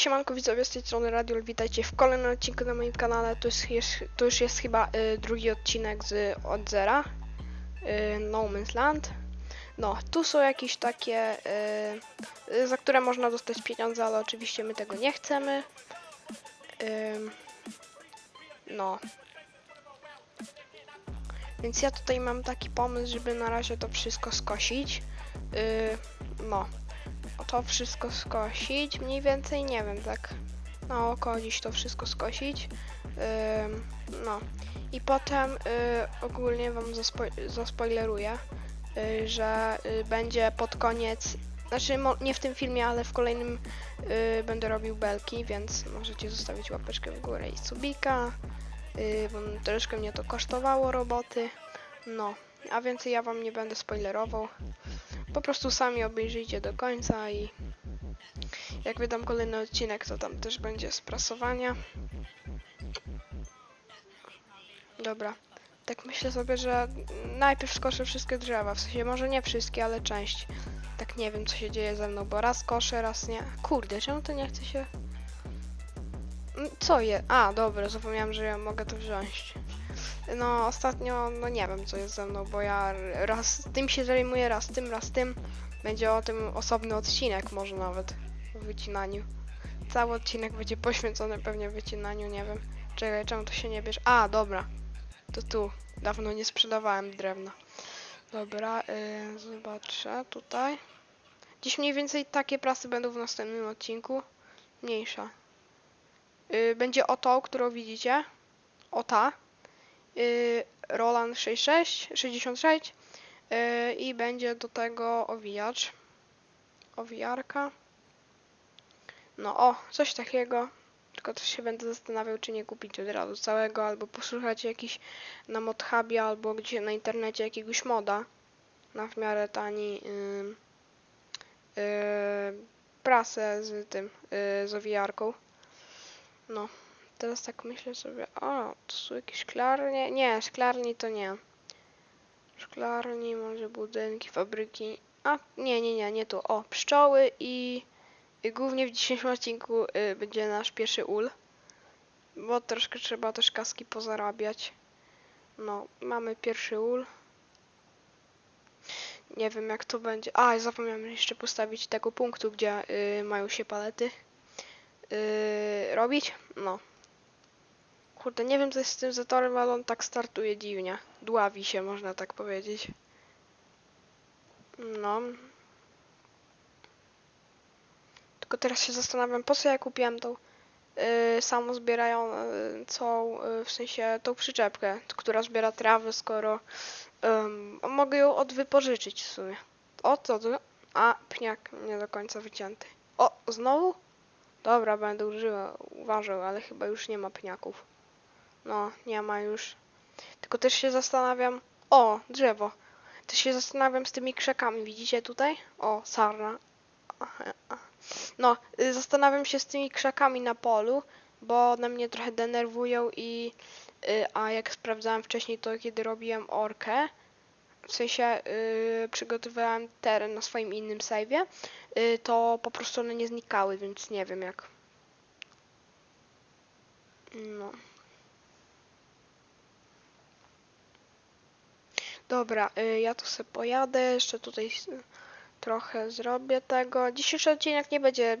Siemanko widzowie, z tej strony Radiol, witajcie w kolejnym odcinku na moim kanale. To, jest, jest, to już jest chyba y, drugi odcinek z Od Zera, y, No Man's Land. No, tu są jakieś takie, y, y, za które można dostać pieniądze, ale oczywiście my tego nie chcemy. Ym, no. Więc ja tutaj mam taki pomysł, żeby na razie to wszystko skosić. Y, no to wszystko skosić, mniej więcej, nie wiem, tak na oko dziś to wszystko skosić. No i potem y, ogólnie wam zaspo- zaspoileruję, y, że y, będzie pod koniec, znaczy nie w tym filmie, ale w kolejnym będę robił belki, więc możecie zostawić łapeczkę w górę i subika, y, bo troszkę mnie to kosztowało roboty. No, a więcej ja wam nie będę spoilerował. Po prostu sami obejrzyjcie do końca i jak wydam kolejny odcinek, to tam też będzie z prasowania. Dobra. Tak myślę sobie, że najpierw skoszę wszystkie drzewa. W sensie może nie wszystkie, ale część. Tak nie wiem co się dzieje ze mną, bo raz koszę, raz nie. Kurde, czemu to nie chce się... Co je? A, dobra, zapomniałem, że ja mogę to wziąć. No, ostatnio, no nie wiem co jest ze mną, bo ja raz tym się zajmuję, raz tym, raz tym. Będzie o tym osobny odcinek, może nawet o wycinaniu. Cały odcinek będzie poświęcony pewnie wycinaniu, nie wiem. Czekaj, czemu to się nie bierze? A, dobra. To tu. Dawno nie sprzedawałem drewna. Dobra, yy, zobaczę tutaj. Dziś mniej więcej takie prasy będą w następnym odcinku. Mniejsza. Yy, będzie o tą, którą widzicie. O ta Roland 66, 66 y, i będzie do tego owijacz. Owijarka. No o, coś takiego. Tylko też się będę zastanawiał, czy nie kupić od razu całego, albo posłuchać jakiś na Modhubie, albo gdzie na internecie jakiegoś moda na w miarę tani y, y, prasę z tym, y, z owijarką. No. Teraz tak myślę sobie, o, to są jakieś szklarnie? Nie, szklarni to nie. Szklarni, może budynki, fabryki. A, nie, nie, nie, nie tu. O, pszczoły i, i głównie w dzisiejszym odcinku y, będzie nasz pierwszy ul. Bo troszkę trzeba też kaski pozarabiać. No, mamy pierwszy ul. Nie wiem jak to będzie. A, zapomniałem jeszcze postawić tego punktu, gdzie y, mają się palety y, robić. No. Kurde, nie wiem co jest z tym zatorem, ale on tak startuje dziwnie. Dławi się, można tak powiedzieć. No. Tylko teraz się zastanawiam, po co ja kupiłem tą yy, samą zbierającą, yy, w sensie tą przyczepkę, która zbiera trawy, skoro ym, mogę ją odwypożyczyć w sumie. O, co to? A, pniak nie do końca wycięty. O, znowu? Dobra, będę używał, uważał, ale chyba już nie ma pniaków. No, nie ma już. Tylko też się zastanawiam. O, drzewo. Też się zastanawiam z tymi krzakami. Widzicie tutaj? O, sarna. No, y, zastanawiam się z tymi krzakami na polu, bo one mnie trochę denerwują i. y, A jak sprawdzałem wcześniej, to kiedy robiłem orkę, w sensie y, przygotowywałem teren na swoim innym save'ie, y, to po prostu one nie znikały, więc nie wiem jak. No. Dobra, y, ja tu sobie pojadę, jeszcze tutaj trochę zrobię tego. Dzisiejszy odcinek nie będzie,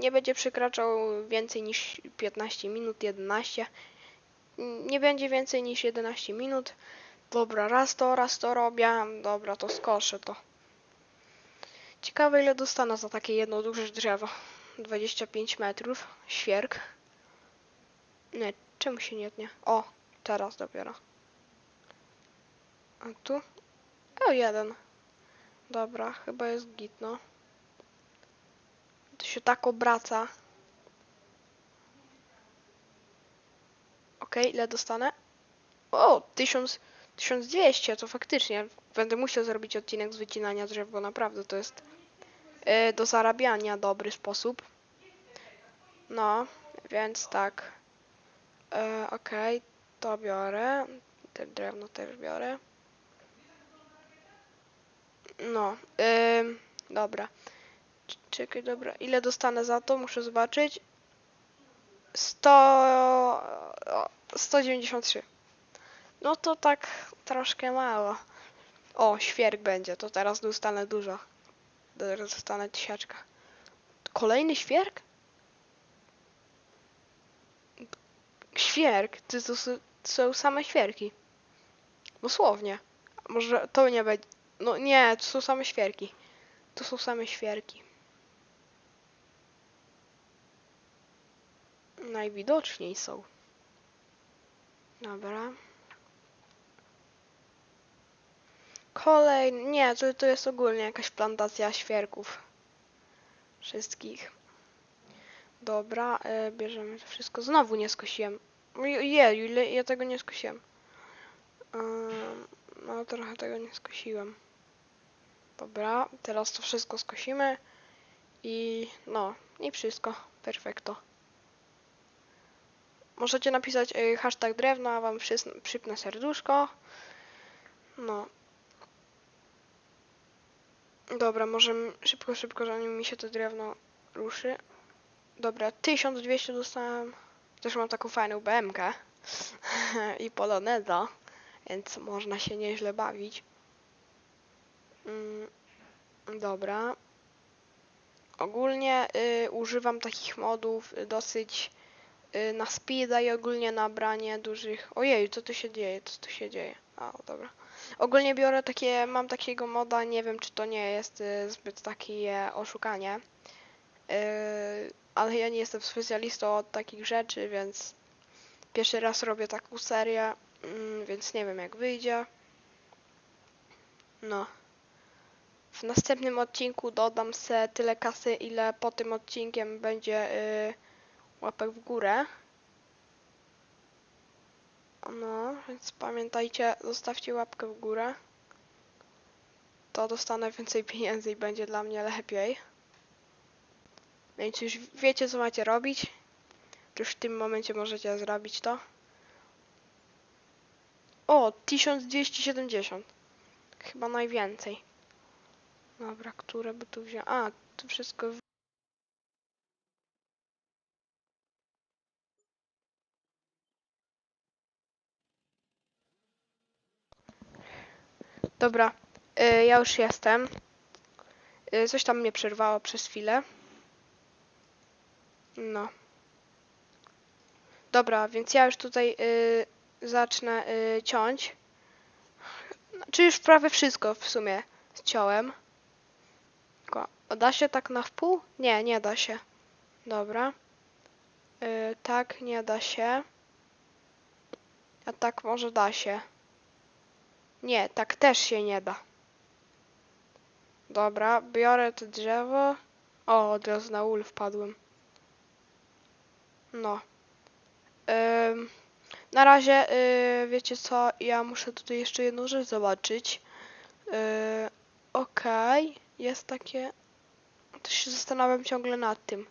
nie będzie przekraczał więcej niż 15 minut, 11. Mm, Nie będzie więcej niż 11 minut. Dobra, raz to, raz to robię. Dobra, to skoszę to. Ciekawe ile dostanę za takie jedno duże drzewo. 25 metrów. Świerk. Nie, czemu się nie tnie? O, teraz dopiero. Tu? O, jeden. Dobra, chyba jest git, no. To się tak obraca. Okej, ile dostanę? O, 1000, 1200, to faktycznie. Będę musiał zrobić odcinek z wycinania drzew, bo naprawdę to jest yy, do zarabiania dobry sposób. No, więc tak. Yy, Okej, to biorę. Te drewno też biorę. No, ym, dobra. Czekaj, dobra. Ile dostanę za to? Muszę zobaczyć. 100... o, 193. No to tak troszkę mało. O, świerk będzie, to teraz dostanę dużo. Teraz dostanę tysiaczka. Kolejny świerk? Świerk? To, to są same świerki. Dosłownie. Może to nie będzie... No nie, to są same świerki. To są same świerki. Najwidoczniej są. Dobra. Kolejny. Nie, to, to jest ogólnie jakaś plantacja świerków. Wszystkich. Dobra, e, bierzemy to wszystko. Znowu nie skosiłem. Jeju, ile ja tego nie skosiłem. Ym, no, trochę tego nie skosiłem. Dobra, teraz to wszystko skosimy. I no, i wszystko. Perfekto. Możecie napisać y, hashtag drewno, a wam przypnę serduszko. No. Dobra, może szybko, szybko, zanim mi się to drewno ruszy. Dobra, 1200 dostałem. Też mam taką fajną BMK i Poloneza, więc można się nieźle bawić. Mm, dobra. Ogólnie y, używam takich modów y, dosyć y, na speeda i ogólnie na branie dużych. Ojej, co tu się dzieje? Co tu się dzieje? A, dobra. Ogólnie biorę takie, mam takiego moda, nie wiem czy to nie jest y, zbyt takie oszukanie. Y, ale ja nie jestem specjalistą od takich rzeczy, więc pierwszy raz robię taką serię, mm, więc nie wiem jak wyjdzie. No. W następnym odcinku dodam se tyle kasy, ile po tym odcinkiem będzie y, łapek w górę. No, więc pamiętajcie, zostawcie łapkę w górę. To dostanę więcej pieniędzy i będzie dla mnie lepiej. Więc już wiecie, co macie robić. Już w tym momencie możecie zrobić to. O, 1270. Chyba najwięcej. Dobra, które by tu wziąć? A, to wszystko. Dobra, y, ja już jestem. Y, coś tam mnie przerwało przez chwilę. No. Dobra, więc ja już tutaj y, zacznę ciąć. Znaczy już prawie wszystko w sumie ciąłem. Da się tak na wpół? Nie, nie da się. Dobra. Y, tak, nie da się. A tak może da się. Nie, tak też się nie da. Dobra, biorę to drzewo. O, od razu na ul wpadłem. No. Na razie, y, wiecie co, ja muszę tutaj jeszcze jedną rzecz zobaczyć. Yy, Okej, jest takie... To się zastanawiam ciągle nad tym.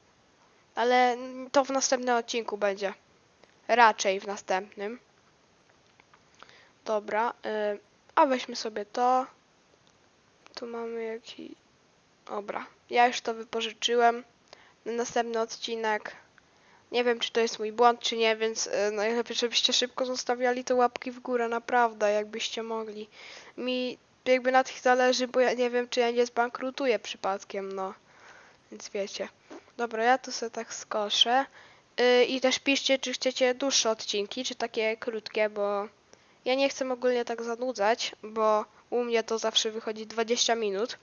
Ale to w następnym odcinku będzie. Raczej w następnym. Dobra, y, a weźmy sobie to. Tu mamy jakiś... Dobra, ja już to wypożyczyłem. Na następny odcinek. Nie wiem, czy to jest mój błąd, czy nie, więc y, najlepiej, żebyście szybko zostawiali te łapki w górę, naprawdę, jakbyście mogli. Mi jakby na tych zależy, bo ja nie wiem, czy ja nie zbankrutuję przypadkiem, no. Więc wiecie. Dobra, ja tu sobie tak skoszę. Y, I też piszcie, czy chcecie dłuższe odcinki, czy takie krótkie, bo ja nie chcę ogólnie tak zanudzać, bo u mnie to zawsze wychodzi 20 minut.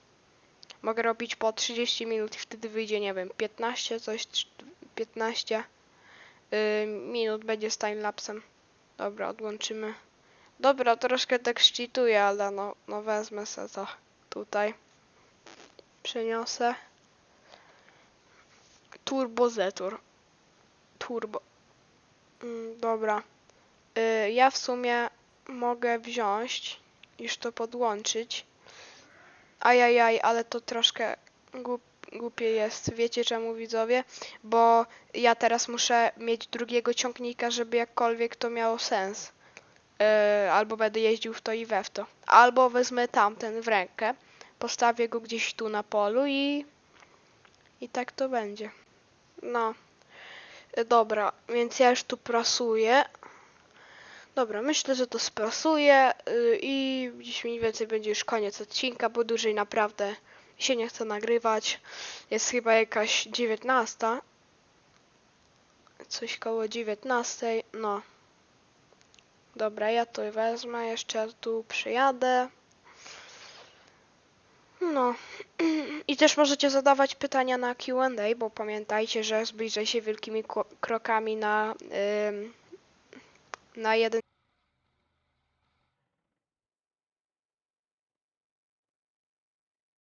Mogę robić po 30 minut i wtedy wyjdzie, nie wiem, 15, coś, trz- 15 y, minut będzie z timelapsem. Dobra, odłączymy. Dobra, troszkę tak szczytuję, ale no, no wezmę se to tutaj. Przeniosę. Turbo Zetor. Turbo. Mm, dobra. Y, ja w sumie mogę wziąć, już to podłączyć. Ajajaj, ale to troszkę głup, głupie jest. Wiecie czemu widzowie? Bo ja teraz muszę mieć drugiego ciągnika, żeby jakkolwiek to miało sens. Yy, albo będę jeździł w to i we w to. Albo wezmę tamten w rękę, postawię go gdzieś tu na polu i I tak to będzie. No. E, Dobra, więc ja już tu prasuję. Dobra, myślę, że to sprasuję y, i dziś mniej więcej będzie już koniec odcinka, bo dłużej naprawdę się nie chce nagrywać. Jest chyba jakaś 19. Coś koło 19. No. Dobra, ja to wezmę, jeszcze tu przyjadę. No. I też możecie zadawać pytania na Q&A, bo pamiętajcie, że zbliżaj się wielkimi krokami na ym, na jeden